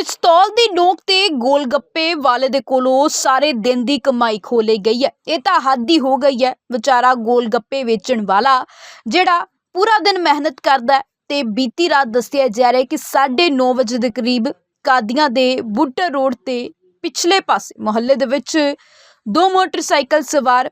ਪਿਸਤੌਲ ਦੀ ਨੋਕ ਤੇ ਗੋਲ ਗੱਪੇ ਵਾਲੇ ਦੇ ਕੋਲੋਂ ਸਾਰੇ ਦਿਨ ਦੀ ਕਮਾਈ ਖੋ ਲਈ ਗਈ ਹੈ। ਇਹ ਤਾਂ ਹੱਦ ਹੀ ਹੋ ਗਈ ਹੈ, ਵਿਚਾਰਾ ਗੋਲ ਗੱਪੇ ਵੇਚਣ ਵਾਲਾ, ਜਿਹੜਾ ਪੂਰਾ ਦਿਨ ਮਿਹਨਤ ਕਰਦਾ ਹੈ ਤੇ ਬੀਤੀ ਰਾਤ ਦੱਸਿਆ ਜਾ ਰਿਹਾ ਹੈ ਕਿ 9:30 ਵਜੇ ਦੇ ਕਰੀਬ ਕਾਦੀਆਂ ਦੇ ਬੁੱਟਰ ਰੋਡ ਤੇ ਪਿਛਲੇ ਪਾਸੇ ਮੁਹੱਲੇ ਦੇ ਵਿੱਚ ਦੋ ਮੋਟਰਸਾਈਕਲ ਸਵਾਰ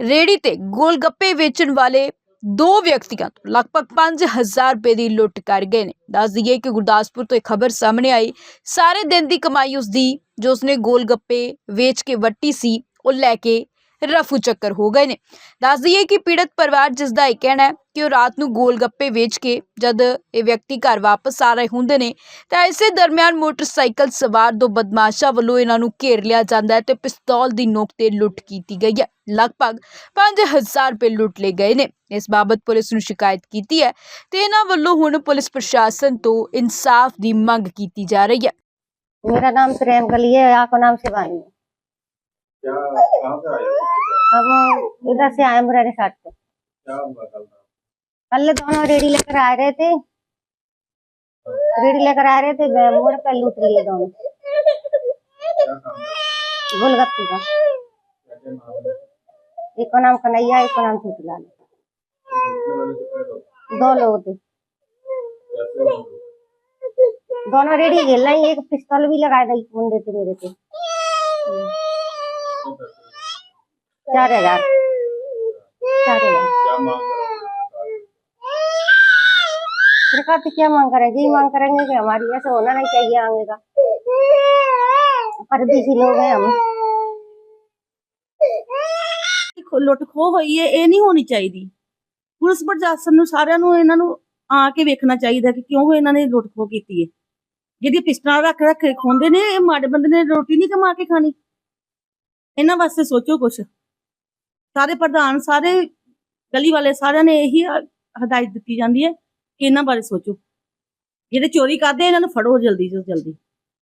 ਰੇੜੀ ਤੇ ਗੋਲ ਗੱਪੇ ਵੇਚਣ ਵਾਲੇ ਦੋ ਵਿਅਕਤੀਆਂ ਤੋਂ ਲਗਭਗ 5000 ਰੁਪਏ ਦੀ ਲੁੱਟ ਕਰ ਗਏ ਨੇ। ਦੱਸ ਦਈਏ ਕਿ ਗੁਰਦਾਸਪੁਰ ਤੋਂ ਇਹ ਖਬਰ ਸਾਹਮਣੇ ਆਈ। ਸਾਰੇ ਦਿਨ ਦੀ ਕਮਾਈ ਉਸਦੀ, ਜੋ ਉਸਨੇ ਗੋਲ ਗੱਪੇ ਵੇਚ ਕੇ ਵੱਟੀ ਸੀ, ਉਹ ਲੈ ਕੇ ਰਫੂ ਚੱਕਰ ਹੋ ਗਏ ਨੇ ਦੱਸ ਦਈਏ ਕਿ ਪੀੜਤ ਪਰਿਵਾਰ ਜਿਸ ਦਾ ਇਹ ਕਹਿਣਾ ਹੈ ਕਿ ਉਹ ਰਾਤ ਨੂੰ ਗੋਲ ਗੱਪੇ ਵੇਚ ਕੇ ਜਦ ਇਹ ਵਿਅਕਤੀ ਘਰ ਵਾਪਸ ਆ ਰਹੇ ਹੁੰਦੇ ਨੇ ਤਾਂ ਇਸੇ ਦਰਮਿਆਨ ਮੋਟਰਸਾਈਕਲ ਸਵਾਰ ਦੋ ਬਦਮਾਸ਼ਾਂ ਵੱਲੋਂ ਇਹਨਾਂ ਨੂੰ ਘੇਰ ਲਿਆ ਜਾਂਦਾ ਹੈ ਤੇ ਪਿਸਤੌਲ ਦੀ ਨੋਕ ਤੇ ਲੁੱਟ ਕੀਤੀ ਗਈ ਹੈ ਲਗਭਗ 5000 ਰੁਪਏ ਲੁੱਟ ਲਏ ਗਏ ਨੇ ਇਸ ਬਾਬਤ ਪੁਲਿਸ ਨੂੰ ਸ਼ਿਕਾਇਤ ਕੀਤੀ ਹੈ ਤੇ ਇਹਨਾਂ ਵੱਲੋਂ ਹੁਣ ਪੁਲਿਸ ਪ੍ਰਸ਼ਾਸਨ ਤੋਂ ਇਨਸਾਫ ਦੀ ਮੰਗ ਕੀਤੀ ਜਾ ਰਹੀ ਹੈ मेरा नाम प्रेम गली है आपका नाम शिवानी है क्या कहाँ से आए हो? हम इधर से आए मुरारी से क्या कल दोनों रेडी लेकर आ रहे थे। रेडी लेकर आ रहे थे मोड़ पे लूट लिए दोनों? गोलगप्पे का? एक का नाम कन्हैया एक का नाम छोटूलाल लोग दो लोग थे। दोनों रेडी खेल रहे एक पिस्तौल भी लगाए थे मुंडे थे मेरे पे। पैसे? चार हजार चार हजार क्या मांग करोगे सरकार से? सरकार से क्या मांग करेंगे यही मांग करेंगे कि हमारी ऐसा होना नहीं चाहिए आगे का परदेसी लोग हैं हम ਖੋ- ਲੁੱਟ ਖੋਹ ਹੋਈ ਹੈ ਇਹ ਨਹੀਂ ਹੋਣੀ ਚਾਹੀਦੀ ਪੁਲਿਸ ਪ੍ਰਸ਼ਾਸਨ ਨੂੰ ਸਾਰਿਆਂ ਨੂੰ ਇਹਨਾਂ ਨੂੰ ਆ ਕੇ ਵੇਖਣਾ ਚਾਹੀਦਾ ਕਿ ਕਿਉਂ ਇਹਨਾਂ ਨੇ ਲੁੱਟ ਖੋਹ ਕੀਤੀ ਹੈ ਜਿਹੜੀ ਪਿਸਟਲਾਂ ਰੱਖ ਰੱਖ ਕੇ ਖੋਂਦੇ ਨੇ ਇਹ ਮਾੜੇ ਬੰਦੇ ਨੇ ਰੋਟੀ ਨਹੀਂ ਕਮਾ ਕੇ ਖਾਣੀ ਇਹਨਾਂ ਵਾਸਤੇ ਸੋਚੋ ਕੁਛ ਸਾਰੇ ਪ੍ਰਧਾਨ, ਸਾਰੇ ਗਲੀ ਵਾਲੇ ਸਾਰਿਆਂ ਨੇ ਇਹੀ ਹਦਾਇਤ ਦਿੱਤੀ ਜਾਂਦੀ ਹੈ ਕਿ ਇਹਨਾਂ ਬਾਰੇ ਸੋਚੋ। ਜਿਹੜੇ ਚੋਰੀ ਕਰਦੇ ਇਹਨਾਂ ਨੂੰ ਫੜੋ ਜਲਦੀ ਤੋਂ ਜਲਦੀ।